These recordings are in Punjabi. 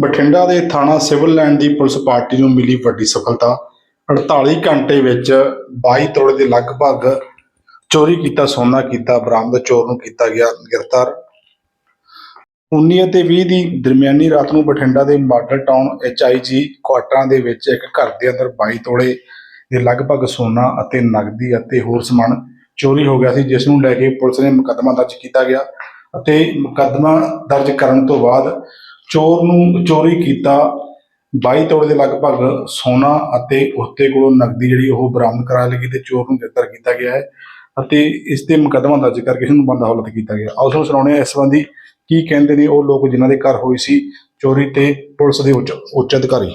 ਬਠਿੰਡਾ ਦੇ ਥਾਣਾ ਸਿਵਲ ਲਾਈਨ ਦੀ ਪੁਲਿਸ ਪਾਰਟੀ ਨੂੰ ਮਿਲੀ ਵੱਡੀ ਸਫਲਤਾ। 48 ਘੰਟੇ ਵਿੱਚ 22 ਤੋੜੇ ਦੇ ਲਗਭਗ ਚੋਰੀ ਕੀਤਾ, ਸੋਨਾ ਕੀਤਾ, ਬਰਾਮਦ ਚੋਰ ਨੂੰ ਕੀਤਾ ਗਿਆ ਗ੍ਰਿਫਤਾਰ। 19 ਅਤੇ 20 ਦੀ ਦਰਮਿਆਨੀ ਰਾਤ ਨੂੰ ਬਠਿੰਡਾ ਦੇ ਮਾਡਲ ਟਾਊਨ ਐਚਆਈਜੀ ਕੁਆਟਰਾਂ ਦੇ ਵਿੱਚ ਇੱਕ ਘਰ ਦੇ ਅੰਦਰ 22 ਤੋਲੇ ਦੇ ਲਗਭਗ ਸੋਨਾ ਅਤੇ ਨਗਦੀ ਅਤੇ ਹੋਰ ਸਮਾਨ ਚੋਰੀ ਹੋ ਗਿਆ ਸੀ, ਜਿਸ ਨੂੰ ਲੈ ਕੇ ਪੁਲਿਸ ਨੇ ਮੁਕੱਦਮਾ ਦਰਜ ਕੀਤਾ ਗਿਆ ਅਤੇ ਮੁਕੱਦਮਾ ਦਰਜ ਕਰਨ ਤੋਂ ਬਾਅਦ ਚੋਰ ਨੂੰ ਚੋਰੀ ਕੀਤਾ। 22 ਤੋਲੇ ਦੇ ਲਗਭਗ ਸੋਨਾ ਅਤੇ ਉਸਤੇ ਕੋਲੋਂ ਨਕਦੀ ਜਿਹੜੀ ਉਹ ਬਰਾਮਦ ਕਰਾ ਲਈ ਗਈ ਤੇ ਚੋਰ ਨੂੰ ਗ੍ਰਿਫਤਾਰ ਕੀਤਾ ਗਿਆ ਹੈ ਅਤੇ ਇਸ ਤੇ ਮੁਕੱਦਮਾ ਦਰਜ ਕਰਕੇ ਇਸ ਨੂੰ ਬੰਦ ਹਵਾਲਤ ਕੀਤਾ ਗਿਆ। ਆਓ ਤੁਹਾਨੂੰ ਸੁਣਾਉਂਦੇ ਹਾਂ ਇਸ ਸੰਬੰਧੀ ਕੀ ਕਹਿੰਦੇ ਨੇ ਉਹ ਲੋਕ ਜਿਨ੍ਹਾਂ ਦੇ ਘਰ ਹੋਈ ਸੀ ਚੋਰੀ ਤੇ ਪੁਲਿਸ ਦੇ ਉੱਚ ਉੱਚ ਅਧਿਕਾਰੀ।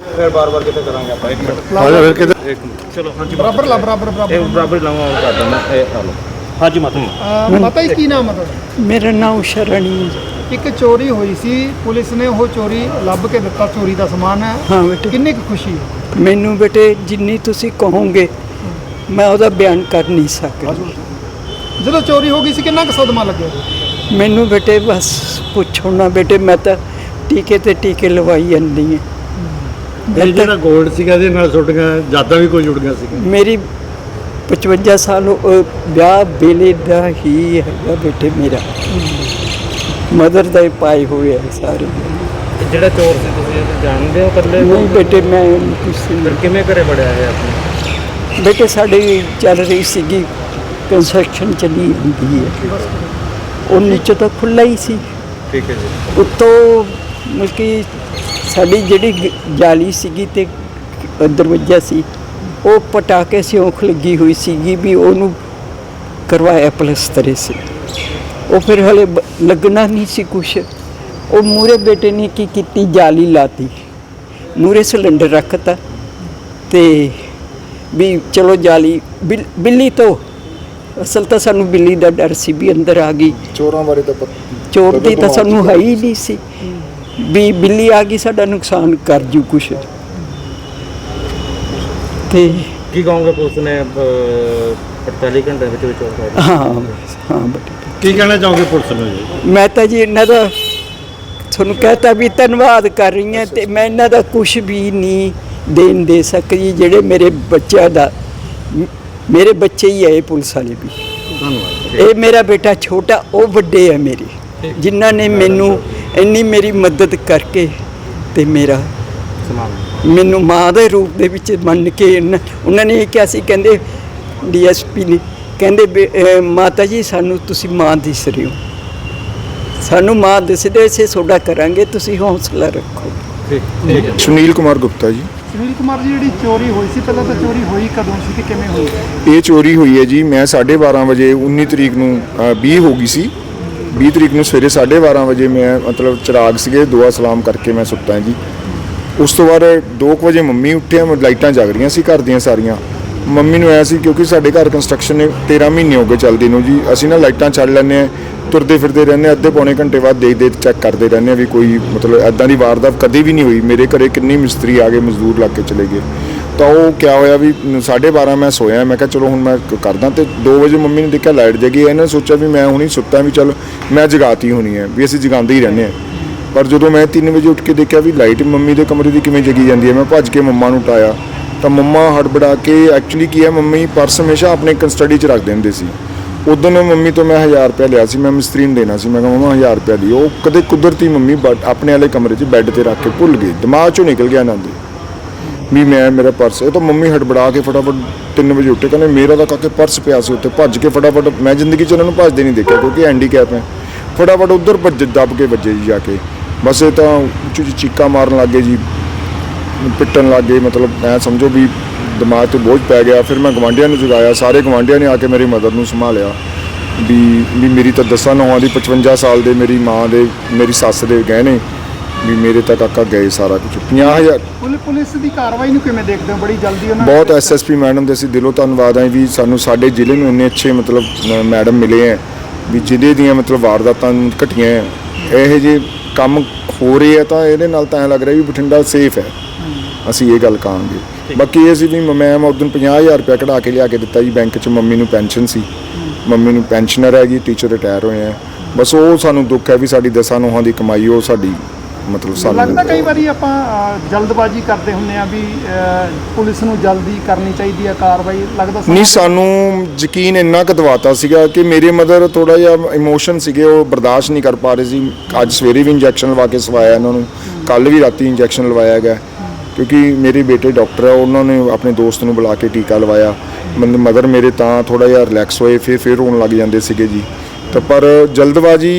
ਫਿਰ ਬਾਰ-ਬਾਰ ਕਿਤੇ ਕਰਾਂਗੇ ਆਪਾਂ? ਇੱਕ ਮਿੰਟ। ਆ ਜਾ ਫਿਰ ਕਿਤੇ ਇੱਕ ਮਿੰਟ। ਚਲੋ ਹਾਂਜੀ। ਬਰਾਬਰ ਲਾ ਬਰਾਬਰ ਬਰਾਬਰ। ਇਹ ਬਰਾਬਰ ਲਾਵਾਂ ਉਹ ਕਰ ਦਿੰਦਾ। ਇਹ ਆ ਲਓ। ਹਾਂਜੀ ਮਾਤਾ ਜੀ। ਅਹ ਮਾਤਾ ਜੀ ਕੀ ਨਾਮ ਹੈ ਤੁਹਾਡਾ? ਮੇਰਾ ਨਾਮ ਸ਼ਰਣੀ ਹੈ ਇੱਕ ਚੋਰੀ ਹੋਈ ਸੀ ਪੁਲਿਸ ਨੇ ਉਹ ਚੋਰੀ ਲੱਭ ਕੇ ਦਿੱਤਾ ਚੋਰੀ ਦਾ ਸਮਾਨ ਹੈ। ਹਾਂ ਬੇਟੇ। ਕਿੰਨੀ ਕੁ ਖੁਸ਼ੀ ਹੈ? ਮੈਨੂੰ ਬੇਟੇ ਜਿੰਨੀ ਤੁਸੀਂ ਕਹੋਗੇ ਮੈਂ ਉਹਦਾ ਬਿਆਨ ਕਰ ਨਹੀਂ ਸਕਦੀ। ਜਦੋਂ ਚੋਰੀ ਹੋ ਗਈ ਸੀ ਕਿੰਨਾ ਕੁ ਸਦਮਾ ਲੱਗਿਆ? ਮੈਨੂੰ ਬੇਟੇ ਬਸ ਪੁੱਛੋ ਨਾ ਬੇਟੇ ਮੈਂ ਤਾਂ ਟੀਕੇ ਤੇ ਟੀਕੇ ਲਵਾਈ ਜਾਂਦੀ ਹਾਂ। ਇਹ ਜਿਹੜਾ 골ਡ ਸੀਗਾ ਇਹਦੇ ਨਾਲ ਛੁੱਟੀਆਂ ਯਾਦਾਂ ਵੀ ਕੋਈ ਜੁੜ ਗਈਆਂ ਸੀਗੀਆਂ? ਮੇਰੀ 55 ਸਾਲ ਉਹ ਵਿਆਹ ਵੇਲੇ ਦਾ ਹੀ ਹੈਗਾ ਬੇਟੇ ਮੇਰਾ। ਮਦਰ ਦਾ ਹੀ ਪਾਏ ਹੋਏ ਆ ਸਾਰੇ। ਜਿਹੜਾ ਚੋਰ ਸੀ ਤੁਸੀਂ ਜਾਣਦੇ ਹੋ ਇਕੱਲੇ? ਨਹੀਂ ਬੇਟੇ ਮੈਂ ਉਹਨੂੰ ਕੁਛ ਫਿਰ ਨਹੀਂ ਕਿਵੇਂ ਘਰੇ ਵੜਿਆ ਇਹ ਆਪਣੇ? ਬੇਟੇ ਸਾਡੀ ਚੱਲ ਰਹੀ ਸੀਗੀ ਕੰਸਟਰਕਸ਼ਨ ਚੱਲੀ ਹੁੰਦੀ ਹੈ। ਉਹ ਨੀਚੇ ਤਾਂ ਖੁੱਲਾ ਹੀ ਸੀ। ਠੀਕ ਹੈ ਜੀ। ਉੱਤੋਂ ਮਲਕੀ ਸਾਡੀ ਜਿਹੜੀ ਗ- ਜਾਲੀ ਸੀਗੀ ਤੇ ਦਰਵਾਜ਼ਾ ਸੀ। ਉਹ ਪਟਾਕੇ ਸਿਉਂਖ ਲੱਗੀ ਹੋਈ ਸੀਗੀ ਵੀ ਉਹਨੂੰ ਕਰਵਾਇਆ ਪਲਸਤਰੇ ਸੀ। ਉਹ ਫਿਰ ਹਲੇ ਲੱਗਣਾ ਨਹੀਂ ਸੀ ਕੁਛ। ਉਹ ਮੂਰੇ ਬੇਟੇ ਨੇ ਕੀ ਕੀਤੀ? ਜਾਲੀ ਲਾਤੀ। ਮੂਰੇ ਸਿਲੰਡਰ ਰੱਖਤਾ ਤੇ ਵੀ ਚਲੋ ਜਾਲੀ ਬਿੱਲ- ਬਿੱਲੀ ਤੋਂ। ਅਸਲ ਤਾਂ ਸਾਨੂੰ ਬਿੱਲੀ ਦਾ ਡਰ ਸੀ ਵੀ ਅੰਦਰ ਆ ਗਈ। ਚੋਰਾਂ ਬਾਰੇ ਤਾਂ ਚੋਰ ਦੀ ਤਾਂ ਸਾਨੂੰ ਹੈ ਹੀ ਨਹੀਂ ਸੀ। ਵੀ ਬਿੱਲੀ ਆ ਗਈ ਸਾਡਾ ਨੁਕਸਾਨ ਕਰ ਜੂ ਕੁਛ। ਤੇ ਕੀ ਕਹੋਗੇ ਪੁਲਿਸ ਨੇ ਅਹ, 48 ਘੰਟੇ ਵਿੱਚ ਵਿੱਚ ਲਿਆ? ਹਾਂ ਹਾਂ ਬੇਟੇ ਕੀ ਕਹਿਣਾ ਚਾਹੋਗੇ ਪੁਲਿਸ ਨੂੰ ਜੀ? ਮੈਂ ਤਾਂ ਜੀ ਇਹਨਾਂ ਦਾ ਤੁਹਾਨੂੰ ਕਹਤਾ ਵੀ ਧੰਨਵਾਦ ਕਰ ਰਹੀ ਹਾਂ ਤੇ ਮੈਂ ਇਹਨਾਂ ਦਾ ਕੁਝ ਵੀ ਨਹੀਂ ਦੇਣ ਦੇ ਸਕਦੀ ਜਿਹੜੇ ਮੇਰੇ ਬੱਚਿਆਂ ਦਾ ਮ- ਮੇਰੇ ਬੱਚੇ ਹੀ ਹੈ ਇਹ ਪੁਲਿਸ ਵਾਲੇ ਵੀ। ਧੰਨਵਾਦ। ਇਹ ਮੇਰਾ ਬੇਟਾ ਛੋਟਾ ਉਹ ਵੱਡੇ ਹੈ ਮੇਰੇ ਜਿਨ੍ਹਾਂ ਨੇ ਮੈਨੂੰ ਇੰਨੀ ਮੇਰੀ ਮਦਦ ਕਰਕੇ ਤੇ ਮੇਰਾ ਮੈਨੂੰ ਮਾਂ ਦੇ ਰੂਪ ਦੇ ਵਿੱਚ ਮੰਨ ਕੇ ਇਹਨਾਂ- ਉਹਨਾਂ ਨੇ ਇਹ ਕਿਹਾ ਸੀ ਕਹਿੰਦੇ ਡੀਐਸਪੀ ਨੇ ਕਹਿੰਦੇ ਮਾਤਾ ਜੀ ਸਾਨੂੰ ਤੁਸੀਂ ਮਾਂ ਦਿਸ ਰਹੇ ਹੋ। ਸਾਨੂੰ ਮਾਂ ਦਿਸਦੇ ਸੇ ਤੁਹਾਡਾ ਕਰਾਂਗੇ ਤੁਸੀਂ ਹੌਸਲਾ ਰੱਖੋ। ਸੁਨੀਲ ਕੁਮਾਰ ਗੁਪਤਾ ਜੀ। ਸੁਨੀਲ ਕੁਮਾਰ ਜੀ ਜਿਹੜੀ ਚੋਰੀ ਹੋਈ ਸੀ ਪਹਿਲਾਂ ਤਾਂ ਚੋਰੀ ਹੋਈ ਕਦੋਂ ਸੀ ਤੇ ਕਿਵੇਂ ਹੋਈ? ਇਹ ਚੋਰੀ ਹੋਈ ਹੈ ਜੀ ਮੈਂ 12:30 ਵਜੇ 19 ਤਰੀਕ ਨੂੰ ਅ, 20 ਹੋ ਗਈ ਸੀ। 20 ਤਰੀਕ ਨੂੰ ਸਵੇਰੇ 12:30 ਵਜੇ ਮੈਂ ਮਤਲਬ ਚਿਰਾਗ ਸੀਗੇ ਦੁਆ ਸਲਾਮ ਕਰਕੇ ਮੈਂ ਸੁੱਤਾ ਜੀ। ਉਸ ਤੋਂ ਬਾਅਦ 2 ਵਜੇ ਮੰਮੀ ਉੱਠਿਆ ਮ- ਲਾਈਟਾਂ ਜਗ ਰਹੀਆਂ ਸੀ ਘਰ ਦੀਆਂ ਸਾਰੀਆਂ। ਮੰਮੀ ਨੂੰ ਐ ਸੀ ਕਿਉਂਕਿ ਸਾਡੇ ਘਰ ਕੰਸਟਰਕਸ਼ਨ ਨੇ 13 ਮਹੀਨੇ ਹੋ ਗਏ ਚੱਲਦੀ ਨੂੰ ਜੀ। ਅਸੀਂ ਨਾ ਲਾਈਟਾਂ ਛੱਡ ਲੈਂਦੇ ਆ ਤੁਰਦੇ ਫਿਰਦੇ ਰਹਿੰਦੇ ਹਾਂ, ਅੱਧੇ ਪੌਣੇ ਘੰਟੇ ਬਾਅਦ ਦੇਖ ਦੇਖ ਚੈੱਕ ਕਰਦੇ ਰਹਿੰਦੇ ਆ ਵੀ ਕੋਈ ਮਤਲਬ ਐਦਾਂ ਦੀ ਵਾਰਦਾਤ ਕਦੇ ਵੀ ਨਹੀਂ ਹੋਈ। ਮੇਰੇ ਘਰੇ ਕਿੰਨੀ ਮਿਸਤਰੀ ਆ ਗਏ ਮਜ਼ਦੂਰ ਲੱਗ ਕੇ ਚਲੇ ਗਏ। ਤਾਂ ਉਹ ਕਿਆ ਹੋਇਆ ਵੀ 12:30 ਮੈਂ ਸੋਇਆ ਮੈਂ ਕਿਹਾ ਚਲੋ ਹੁਣ ਮੈਂ ਕਰਦਾ ਤੇ 2 ਵਜੇ ਮੰਮੀ ਨੇ ਦੇਖਿਆ ਲਾਈਟ ਜਗੀ ਇਹਨਾਂ ਨੇ ਸੋਚਿਆ ਵੀ ਮੈਂ ਹੁਣੀ ਸੁੱਤਾ ਵੀ ਚੱਲ ਮੈਂ ਜਗਾਤੀ ਹੋਣੀ ਹੈ ਵੀ ਅਸੀਂ ਜਗਾਉਂਦੇ ਹੀ ਰਹਿੰਦੇ ਆ ਪਰ ਜਦੋਂ ਮੈਂ 3 ਵਜੇ ਉੱਠ ਕੇ ਦੇਖਿਆ ਵੀ ਲਾਈਟ ਮੰਮੀ ਦੇ ਕਮਰੇ ਦੀ ਕਿਵੇਂ ਜਗੀ ਜਾਂਦੀ ਹੈ, ਮੈਂ ਭੱਜ ਕੇ ਮੰਮਾ ਨੂੰ ਉਠਾਇਆ, ਤਾਂ ਮੰਮਾ ਹੜਬੜਾ ਕੇ ਐਕਚੁਅਲੀ ਕੀ ਹੈ, ਮੰਮੀ ਪਰਸ ਹਮੇਸ਼ਾ ਆਪਣੇ ਕਸਟਡੀ 'ਚ ਰੱਖ ਦਿੰਦੇ ਸੀ। ਉਦੋਂ ਮੰਮੀ ਤੋਂ ਮੈਂ 1000 ਰੁਪਏ ਲਿਆ ਸੀ, ਮੈਂ ਮਿਸਤਰੀ ਨੂੰ ਦੇਣਾ ਸੀ, ਮੈਂ ਕਿਹਾ ਮੰਮਾ 1000 ਰੁਪਏ ਦੀ ਉਹ ਕਦੇ ਕੁਦਰਤੀ ਮੰਮੀ ਬਟ ਆਪਣੇ ਵਾਲੇ ਕਮਰੇ 'ਚ ਬੈੱਡ ਤੇ ਰੱਖ ਕੇ ਭੁੱਲ ਗਈ ਦਿਮਾਗ 'ਚੋਂ ਨਿਕਲ ਗਿਆ ਇਹਨਾਂ ਦੇ ਵੀ ਮੈਂ, ਮੇਰਾ ਪਰਸ ਇਹ ਤਾਂ ਮੰਮੀ ਹੜਬੜਾ ਕੇ ਫਟਾਫਟ 3 ਵਜੇ ਉੱਠੇ, ਕਹਿੰਦੇ ਮੇਰਾ ਤਾਂ ਕਾਕੇ ਪਰਸ ਪਿਆ ਸੀ ਉੱਤੇ ਭੱਜ ਕੇ ਫਟਾਫਟ, ਮੈਂ ਜ਼ਿੰਦਗੀ 'ਚ ਉਹਨਾਂ ਨੂੰ ਭੱਜਦੇ ਨਹੀਂ ਦੇਖਿਆ ਕਿਉਂਕਿ ਹੈਂਡੀਕੈਪ ਹੈ। ਫਟਾਫਟ ਉਧਰ ਭੱਜ, ਦੱਬ ਕੇ ਵੱਜੇ ਜੀ ਜਾ ਕੇ। ਬਸ ਇਹ ਤਾਂ ਉੱਚੀ ਉੱਚੀ ਚੀਕਾਂ ਮਾਰਨ ਲੱਗੇ ਜੀ। ਪਿੱਟਣ ਲੱਗ ਮਤਲਬ ਐ ਸਮਝੋ ਵੀ ਦਿਮਾਗ ਤੇ ਬੋਝ ਪੈ ਗਿਆ। ਫਿਰ ਮੈਂ ਗਵਾਂਢੀਆਂ ਨੂੰ ਜਗਾਇਆ ਸਾਰੇ ਗਵਾਂਢੀਆਂ ਨੇ ਆ ਕੇ ਮੇਰੀ ਮਦਦ ਨੂੰ ਸੰਭਾਲਿਆ। ਵੀ ਵੀ ਮੇਰੀ ਤਾਂ ਦਸਾਂ ਨੌਹਾਂ ਦੀ 55 ਸਾਲ ਦੇ ਮੇਰੀ ਮਾਂ ਦੇ ਮੇਰੀ ਸੱਸ ਦੇ ਗਹਿਣੇ ਵੀ ਮੇਰੇ ਤਾਂ ਕਾਕਾ ਗਏ ਸਾਰਾ ਕੁਝ 50000 ਪੁਲਿ- ਪੁਲਿਸ ਦੀ ਕਾਰਵਾਈ ਨੂੰ ਕਿਵੇਂ ਦੇਖਦੇ ਹੋ? ਬੜੀ ਜਲਦੀ ਉਹਨਾਂ ਬਹੁਤ ਐਸਐਸਪੀ ਮੈਡਮ ਦੇ ਅਸੀਂ ਦਿਲੋਂ ਧੰਨਵਾਦ ਹਾਂ ਵੀ ਸਾਨੂੰ ਸਾਡੇ ਜ਼ਿਲ੍ਹੇ ਨੂੰ ਇੰਨੇ ਅੱਛੇ ਮਤਲਬ ਮੈਡਮ ਮਿਲੇ ਹੈ ਵੀ ਜ਼ਿਲ੍ਹੇ ਦੀਆਂ ਮਤਲਬ ਵਾਰਦਾਤਾਂ ਘਟੀਆਂ ਹੈ ਇਹੋ ਜਿਹੇ ਕੰਮ ਹੋ ਰਹੇ ਆ ਤਾਂ ਇਹਦੇ ਨਾਲ ਤਾਂ ਐਂ ਲੱਗ ਰਿਹਾ ਵੀ ਬਠਿੰਡਾ ਸੇਫ ਹੈ। ਅਸੀਂ ਇਹ ਗੱਲ ਕਹਾਂਗੇ। ਬਾਕੀ ਇਹ ਸੀ ਵੀ ਮੈਂ ਮੈਂ ਉਦੋਂ 50000 ਰੁਪਏ ਕਢਾ ਕੇ ਲਿਆ ਕੇ ਦਿੱਤਾ ਜੀ ਬੈਂਕ 'ਚ ਮੰਮੀ ਨੂੰ ਪੈਨਸ਼ਨ ਸੀ। ਮੰਮੀ ਨੂੰ ਪੈਨਸ਼ਨਰ ਹੈਗੀ ਟੀਚਰ ਰਿਟਾਇਰ ਹੋਏ ਆ। ਬਸ ਉਹ ਸਾਨੂੰ ਦੁੱਖ ਹੈ ਵੀ ਸਾਡੀ ਦਸਾਂ ਨੋਹਾਂ ਦੀ ਕਮਾਈ ਉਹ ਸਾਡੀ ਮਤਲਬ ਲੱਗਦਾ ਕਈ ਵਾਰੀ ਆਪਾਂ ਅ, ਜਲਦਬਾਜ਼ੀ ਕਰਦੇ ਹੁੰਨੇ ਆ ਵੀ ਅ, ਪੁਲਿਸ ਨੂੰ ਜਲਦੀ ਕਰਨੀ ਚਾਹੀਦੀ ਹੈ ਕਾਰਵਾਈ ਲੱਗਦਾ ਨਹੀਂ ਸਾਨੂੰ ਯਕੀਨ ਇੰਨਾ ਕੁ ਦਵਾਤਾ ਸੀਗਾ ਕਿ ਮੇਰੇ ਮਦਰ ਥੋੜਾ ਜਿਹਾ ਇਮੋਸ਼ਨ ਸੀਗੇ ਉਹ ਬਰਦਾਸ਼ਤ ਨਹੀਂ ਕਰ ਪਾ ਰਹੇ ਸੀ। ਅੱਜ ਸਵੇਰੇ ਵੀ ਇੰਜੈਕਸ਼ਨ ਲਵਾ ਕੇ ਸਵਾਇਆ ਇਹਨਾਂ ਨੂੰ। ਕੱਲ ਵੀ ਰਾਤੀ ਇੰਜੈਕਸ਼ਨ ਲਵਾਇਆ ਗਿਆ। ਕਿਉਂਕਿ ਮੇਰੇ ਬੇਟੇ ਡਾਕਟਰ ਆ ਉਹਨਾਂ ਨੇ ਆਪਣੇ ਦੋਸਤ ਨੂੰ ਬੁਲਾ ਕੇ ਟੀਕਾ ਲਵਾਇਆ। ਮਦਰ ਮੇਰੇ ਤਾਂ ਥੋੜਾ ਜਿਹਾ ਰਿਲੈਕਸ ਹੋਏ ਫਿਰ ਫਿਰ ਰੋਣ ਲੱਗ ਜਾਂਦੇ ਸੀਗੇ ਜੀ। ਤਾਂ ਪਰ ਜਲਦਬਾਜ਼ੀ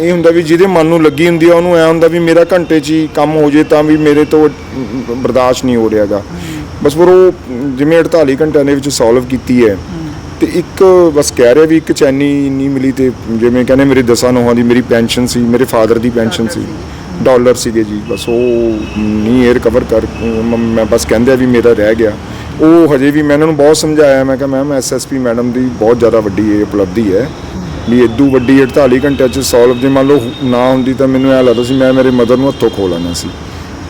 ਇਹ ਹੁੰਦਾ ਵੀ ਜਿਹਦੇ ਮਨ ਨੂੰ ਲੱਗੀ ਹੁੰਦੀ ਆ ਉਹਨੂੰ ਐ ਹੁੰਦਾ ਵੀ ਮੇਰਾ ਘੰਟੇ 'ਚ ਹੀ ਕੰਮ ਹੋ ਜੇ ਤਾਂ ਵੀ ਮੇਰੇ ਤੋਂ ਅਮ, ਬਰਦਾਸ਼ਤ ਨਹੀਂ ਹੋ ਰਿਹਾਗਾ। ਬਸ ਫਿਰ ਉਹ ਜਿਵੇਂ 48 ਘੰਟਿਆਂ ਦੇ ਵਿੱਚ ਸੋਲਵ ਕੀਤੀ ਹੈ। ਤੇ ਇੱਕ ਬਸ ਕਹਿ ਰਿਹਾ ਵੀ ਇੱਕ ਚੈਨੀ ਨਹੀਂ ਮਿਲੀ ਤੇ ਜਿਵੇਂ ਕਹਿੰਦੇ ਮੇਰੇ ਦਸਾਂ ਨੋਹਾਂ ਦੀ ਮੇਰੀ ਪੈਨਸ਼ਨ ਸੀ ਮੇਰੇ ਫਾਦਰ ਦੀ ਪੈਨਸ਼ਨ ਸੀ ਡਾਲਰ ਸੀਗੇ ਜੀ। ਬਸ ਉਹ ਨਹੀਂ ਇਹ ਰਿਕਵਰ ਕਰ ਮੈਂ ਬਸ ਕਹਿੰਦੇ ਆ ਵੀ ਮੇਰਾ ਰਹਿ ਗਿਆ। ਉਹ ਹਜੇ ਵੀ ਮੈਂ ਇਹਨਾਂ ਨੂੰ ਬਹੁਤ ਸਮਝਾਇਆ ਮੈਂ ਕਿਹਾ ਮੈਮ ਐਸਐਸਪੀ ਮੈਡਮ ਦੀ ਬਹੁਤ ਜ਼ਿਆਦਾ ਵੱਡੀ ਇਹ ਉਪਲਬਧੀ ਹੈ। ਵੀ ਇਦੋਂ ਵੱਡੀ 48 ਘੰਟਿਆਂ ਚ ਸੋਲਵ ਜੇ ਮੰਨ ਲਓ ਨਾ ਹੁੰਦੀ ਤਾਂ ਮੈਨੂੰ ਐ ਲੱਗਦਾ ਸੀ ਮੈਂ ਮੇਰੇ ਮਦਰ ਨੂੰ ਹੱਥੋਂ ਖੋ ਲੈਣਾ ਸੀ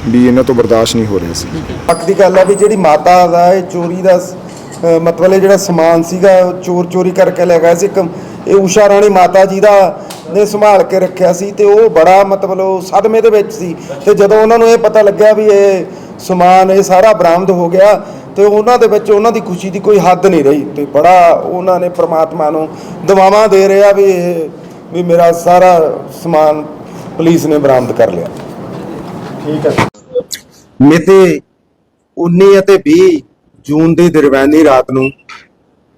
ਵੀ ਇਹਨਾਂ ਤੋਂ ਬਰਦਾਸ਼ਤ ਨਹੀਂ ਹੋ ਰਿਹਾ ਸੀ। ਪੱਕ ਦੀ ਗੱਲ ਆ ਵੀ ਜਿਹੜੀ ਮਾਤਾ ਦਾ ਇਹ ਚੋਰੀ ਦਾ ਮਤਲਬ ਇਹ ਜਿਹੜਾ ਸਮਾਨ ਸੀਗਾ, ਚੋਰ ਚੋਰੀ ਕਰਕੇ ਲੈ ਗਿਆ ਸੀ ਇੱਕ, ਇਹ ਊਸ਼ਾ ਰਾਣੀ ਮਾਤਾ ਜੀ ਦਾ ਨੇ ਸੰਭਾਲ ਕੇ ਰੱਖਿਆ ਸੀ ਤੇ ਉਹ ਬੜਾ ਮਤਲਬ ਸਦਮੇ ਦੇ ਵਿੱਚ ਸੀ ਤੇ ਜਦੋਂ ਉਹਨਾਂ ਨੂੰ ਇਹ ਪਤਾ ਲੱਗਿਆ ਵੀ ਇਹ ਸਮਾਨ, ਇਹ ਸਾਰਾ ਬਰਾਮਦ ਹੋ ਗਿਆ ਤੇ ਉਹਨਾਂ ਦੇ ਵਿੱਚ ਉਹਨਾਂ ਦੀ ਖੁਸ਼ੀ ਦੀ ਕੋਈ ਹੱਦ ਨਹੀਂ ਰਹੀ ਤੇ ਬੜਾ ਉਹਨਾਂ ਨੇ ਪ੍ਰਮਾਤਮਾ ਨੂੰ ਦੁਆਵਾਂ ਦੇ ਰਿਹਾ ਵੀ ਇਹ ਵੀ ਮੇਰਾ ਸਾਰਾ ਸਮਾਨ ਪੁਲਿਸ ਨੇ ਬਰਾਮਦ ਕਰ ਲਿਆ। ਮਿਤੀ 19 ਅਤੇ 20 ਜੂਨ ਦੀ ਦਰਮਿਆਨੀ ਰਾਤ ਨੂੰ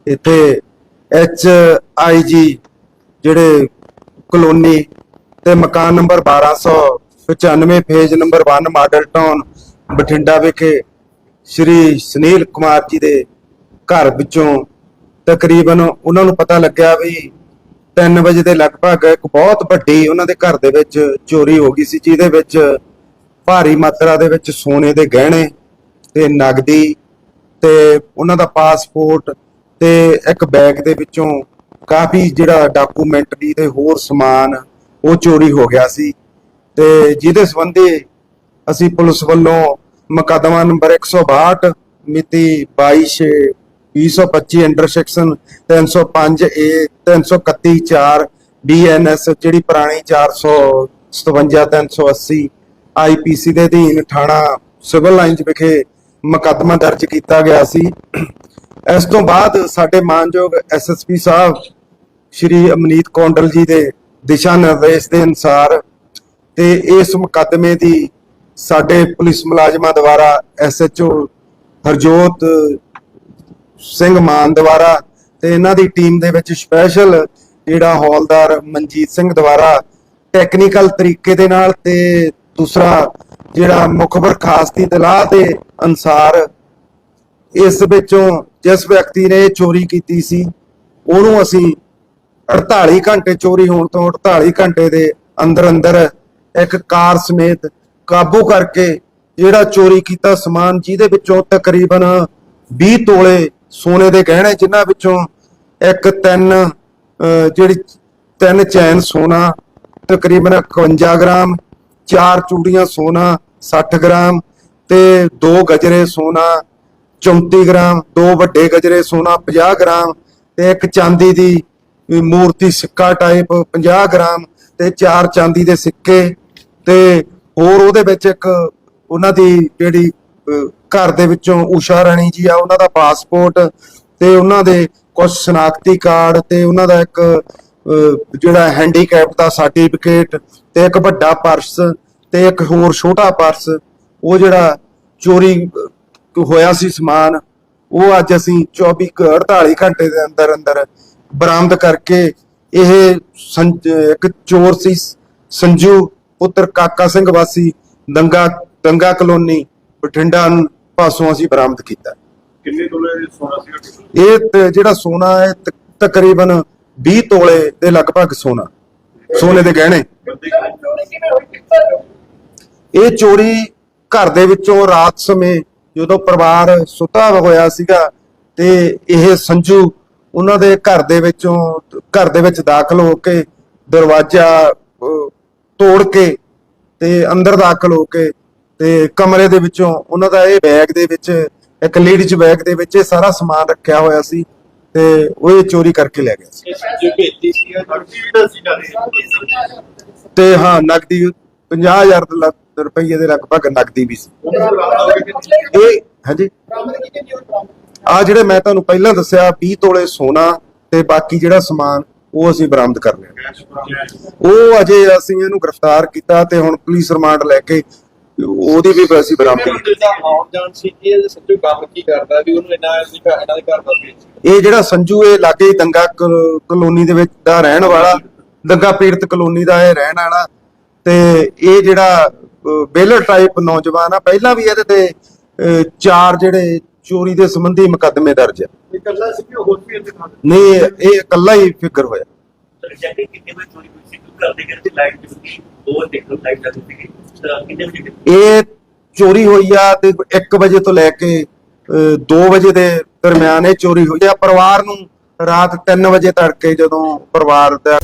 ਇੱਥੇ ਐਚ ਆਈ ਜੀ ਜਿਹੜੇ ਕਲੋਨੀ ਤੇ ਮਕਾਨ number 1295 phase number 1 model town Bathinda ਵਿਖੇ ਸ਼੍ਰੀ ਸੁਨੀਲ ਕੁਮਾਰ ਜੀ ਦੇ ਘਰ ਵਿੱਚੋਂ ਤਕਰੀਬਨ ਉਹਨਾਂ ਨੂੰ ਪਤਾ ਲੱਗਿਆ ਵੀ 3 ਵਜੇ ਦੇ ਲਗਭਗ ਇੱਕ ਬਹੁਤ ਵੱਡੀ ਉਹਨਾਂ ਦੇ ਘਰ ਦੇ ਵਿੱਚ ਚੋਰੀ ਹੋ ਗਈ ਸੀ, ਜਿਹਦੇ ਵਿੱਚ ਭਾਰੀ ਮਾਤਰਾ ਦੇ ਵਿੱਚ ਸੋਨੇ ਦੇ ਗਹਿਣੇ ਤੇ ਨਗਦੀ ਤੇ ਉਹਨਾਂ ਦਾ ਪਾਸਪੋਰਟ ਤੇ ਇੱਕ ਬੈਗ ਦੇ ਵਿੱਚੋਂ ਕਾਫੀ ਜਿਹੜਾ ਡਾਕੂਮੈਂਟਰੀ ਤੇ ਹੋਰ ਸਮਾਨ ਉਹ ਚੋਰੀ ਹੋ ਗਿਆ ਸੀ ਤੇ ਜਿਹਦੇ ਸੰਬੰਧੀ ਅਸੀਂ ਪੁਲਿਸ ਵੱਲੋਂ ਮੁਕੱਦਮਾ ਨੰਬਰ 162 ਮਿਤੀ 22 2025 ਅੰਡਰ ਸੈਕਸ਼ਨ 305 ਏ 331 4 ਬੀਐਨਐਸ ਜਿਹੜੀ ਪੁਰਾਣੀ 457 380 ਆਈਪੀਸੀ ਦੇ ਅਧੀਨ ਥਾਣਾ ਸਿਵਲ ਲਾਈਨਜ਼ ਵਿਖੇ ਮੁਕੱਦਮਾ ਦਰਜ ਕੀਤਾ ਗਿਆ ਸੀ। ਇਸ ਤੋਂ ਬਾਅਦ ਸਾਡੇ ਮਾਨਯੋਗ ਐਸਐਸਪੀ ਸਾਹਿਬ ਸ਼੍ਰੀ ਅਮਨੀਤ ਕੌਂਡਲ ਜੀ ਦੇ ਦਿਸ਼ਾ ਨਿਰਦੇਸ਼ ਦੇ ਅਨੁਸਾਰ ਤੇ ਇਸ ਮੁਕੱਦਮੇ ਦੀ ਸਾਡੇ ਪੁਲਿਸ ਮੁਲਾਜ਼ਮਾਂ ਦੁਆਰਾ, ਐਸਐਚਓ ਹਰਜੋਤ ਸਿੰਘ ਮਾਨ ਦੁਆਰਾ ਤੇ ਇਹਨਾਂ ਦੀ ਟੀਮ ਦੇ ਵਿੱਚ ਸਪੈਸ਼ਲ ਜਿਹੜਾ ਹੌਲਦਾਰ ਮਨਜੀਤ ਸਿੰਘ ਦੁਆਰਾ ਟੈਕਨੀਕਲ ਤਰੀਕੇ ਦੇ ਨਾਲ ਤੇ ਦੂਸਰਾ ਜਿਹੜਾ ਮੁਖਬਰ ਖਾਸ ਦੀ ਦਲਾਹ ਦੇ ਅਨਸਾਰ ਇਸ ਵਿੱਚੋਂ ਜਿਸ ਵਿਅਕਤੀ ਨੇ ਚੋਰੀ ਕੀਤੀ ਸੀ, ਉਹਨੂੰ ਅਸੀਂ 48 ਘੰਟੇ ਚੋਰੀ ਹੋਣ ਤੋਂ 48 ਘੰਟੇ ਦੇ ਅੰਦਰ ਅੰਦਰ ਇੱਕ ਕਾਰ ਸਮੇਤ ਕਾਬੂ ਕਰਕੇ ਜਿਹੜਾ ਚੋਰੀ ਕੀਤਾ ਸਮਾਨ, ਜਿਹਦੇ ਵਿੱਚੋਂ ਤਕਰੀਬਨ 20 ਤੋਲੇ ਸੋਨੇ ਦੇ ਗਹਿਣੇ, ਜਿਨ੍ਹਾਂ ਵਿੱਚੋਂ ਇੱਕ ਤਿੰਨ ਜਿਹੜੀ ਤਿੰਨ ਚੈਨ ਸੋਨਾ, ਤਕਰੀਬਨ 51 ਗ੍ਰਾਮ, ਚਾਰ ਚੂੜੀਆਂ ਸੋਨਾ 60 ਗ੍ਰਾਮ ਤੇ ਦੋ ਗਜਰੇ ਸੋਨਾ 34 ਗ੍ਰਾਮ, ਦੋ ਵੱਡੇ ਗਜਰੇ ਸੋਨਾ 50 ਗ੍ਰਾਮ ਤੇ ਇੱਕ ਚਾਂਦੀ ਦੀ ਮੂਰਤੀ ਸਿੱਕਾ ਟਾਈਪ 50 ਗ੍ਰਾਮ ਤੇ ਚਾਰ ਚਾਂਦੀ ਦੇ ਸਿੱਕੇ ਤੇ ਹੋਰ ਉਹਦੇ ਵਿੱਚ ਇੱਕ ਉਹਨਾਂ ਦੀ ਜਿਹੜੀ ਘਰ ਦੇ ਵਿੱਚੋਂ ਊਸ਼ਾ ਰਾਣੀ ਜੀ ਆ, ਉਹਨਾਂ ਦਾ ਪਾਸਪੋਰਟ ਤੇ ਉਹਨਾਂ ਦੇ ਕੁਝ ਸ਼ਨਾਖਤੀ ਕਾਰਡ ਤੇ ਉਹਨਾਂ ਦਾ ਇੱਕ ਜਿਹੜਾ ਹੈਂਡੀਕੈਪ ਦਾ ਸਰਟੀਫਿਕੇਟ ਤੇ ਇੱਕ ਵੱਡਾ ਪਰਸ ਤੇ ਇੱਕ ਹੋਰ ਛੋਟਾ ਪਰਸ ਉਹ ਜਿਹੜਾ ਚੋਰੀ ਹੋਇਆ ਸੀ ਸਮਾਨ, ਉਹ ਅੱਜ ਅਸੀਂ 24 ਕੁ 48 ਘੰਟੇ ਦੇ ਅੰਦਰ ਅੰਦਰ ਬਰਾਮਦ ਕਰਕੇ ਇਹ ਸੰਜ- ਇੱਕ ਚੋਰ ਸੀ, ਸੰਜੂ ਪੁੱਤਰ ਕਾਕਾ ਸਿੰਘ ਵਾਸੀ ਦੰਗਾ ਦੰਗਾ ਕਲੋਨੀ ਬਠਿੰਡਾ ਨੂੰ ਪਾਸੋਂ ਅਸੀਂ ਬਰਾਮਦ ਕੀਤਾ। ਕਿੰਨੇ ਤੋਲੇ ਸੋਨਾ ਸੀਗਾ ਇਹ ਤ- ਜਿਹੜਾ ਸੋਨਾ ਹੈ ਤਕਰੀਬਨ 20 ਤੋਲੇ ਦੇ ਲਗਭਗ ਸੋਨਾ। ਸੋਨੇ ਦੇ ਗਹਿਣੇ। ਇਹ ਚੋਰੀ ਘਰ ਦੇ ਵਿੱਚੋਂ ਰਾਤ ਸਮੇਂ ਜਦੋਂ ਪਰਿਵਾਰ ਸੁੱਤਾ ਹੋਇਆ ਸੀਗਾ ਤੇ ਇਹ ਸੰਜੂ ਉਹਨਾਂ ਦੇ ਘਰ ਦੇ ਵਿੱਚੋਂ ਘਰ ਦੇ ਵਿੱਚ ਦਾਖਲ ਹੋ ਕੇ ਦਰਵਾਜ਼ਾ ਅਹ, ਤੋੜ ਕੇ ਤੇ ਅੰਦਰ ਦਾਖਲ ਹੋ ਕੇ ਤੇ ਕਮਰੇ ਦੇ ਵਿੱਚੋਂ ਉਹਨਾਂ ਦਾ ਇਹ ਬੈਗ ਦੇ ਵਿੱਚ, ਇੱਕ ਲੇਡੀਜ਼ ਬੈਗ ਦੇ ਵਿੱਚ ਇਹ ਸਾਰਾ ਸਮਾਨ ਰੱਖਿਆ ਹੋਇਆ ਸੀ ਤੇ ਉਹ ਇਹ ਚੋਰੀ ਕਰਕੇ ਲੈ ਗਿਆ ਸੀ। ਤੇ ਹਾਂ, ਨਕਦੀ 50000 ਦੇ ਲੱਖ ਰੁਪਏ ਦੇ ਲਗਭਗ ਨਕਦੀ ਵੀ ਸੀ। ਇਹ, ਹਾਂਜੀ? ਆ ਜਿਹੜੇ ਮੈਂ ਤੁਹਾਨੂੰ ਪਹਿਲਾਂ ਦੱਸਿਆ 20 ਤੋਲੇ ਸੋਨਾ ਤੇ ਬਾਕੀ ਜਿਹੜਾ ਸਮਾਨ ਉਹ ਅਸੀਂ ਬਰਾਮਦ ਕਰ ਲਿਆ। ਉਹ ਅਜੇ ਅਸੀਂ ਇਹਨੂੰ ਗ੍ਰਿਫਤਾਰ ਕੀਤਾ ਤੇ ਹੁਣ ਪੁਲਿਸ ਰਿਮਾਂਡ ਲੈ ਕੇ ਉਹਦੀ ਵੀ ਅਸੀਂ ਬਰਾਮਦ ਕੀਤੀ ਆਉਣ ਜਾਣ ਸੀ ਇਹ ਸੱਚੋ ਕੰਮ ਕੀ ਕਰਦਾ ਵੀ ਉਹਨੂੰ ਇੰਨਾ ਸੀ ਇਹਨਾਂ ਦੇ ਘਰ ਦਾ ਵੇਚ ਇਹ ਜਿਹੜਾ ਸੰਜੂ ਇਹ ਲਾਗੇ ਹੀ ਦੰਗਾ ਕਲ- ਕਲੋਨੀ ਦੇ ਵਿੱਚ ਦਾ ਰਹਿਣ ਵਾਲਾ ਦੰਗਾ ਪੀੜਤ ਕਲੋਨੀ ਦਾ ਇਹ ਰਹਿਣ ਵਾਲਾ ਤੇ ਇਹ ਜਿਹੜਾ ਬੇਲਰ ਟਾਈਪ ਨੌਜਵਾਨ ਆ ਪਹਿਲਾਂ ਵੀ ਇਹਦੇ ਤੇ ਚਾਰ ਜਿਹੜੇ ਚੋਰੀ ਦੇ ਸੰਬੰਧੀ ਮੁਕੱਦਮੇ ਦਰਜ ਆ। ਇਕੱਲਾ ਸੀ ਕਿ ਹੋਰ ਵੀ ਇੱਥੇ ਨਹੀਂ ਇਹ ਇਕੱਲਾ ਹੀ ਫਿਕਰ ਹੋਇਆ। ਜੈਕਟ ਕਿੰਨੇ ਵਜੇ ਚੋਰੀ ਹੋਈ ਸੀ? ਕਿਉਂਕਿ ਕਰਦੇ ਕਰਦੇ ਲਾਈਟ ਸੀ ਉਹ ਦੇਖੋ ਲਾਈਟ ਲੱਗ ਸੀ ਕਿੰਨੇ ਵਜੇ ਕੀਤੀ? ਇਹ ਚੋਰੀ ਹੋਈ ਆ ਤੇ 1 ਵਜੇ ਤੋਂ ਲੈ ਕੇ 2 ਵਜੇ ਦੇ ਦਰਮਿਆਨ ਇਹ ਚੋਰੀ ਹੋਈ ਆ। ਪਰਿਵਾਰ ਨੂੰ ਰਾਤ 3 ਵਜੇ ਤੜਕੇ ਜਦੋਂ ਪਰਿਵਾਰ ਦਾ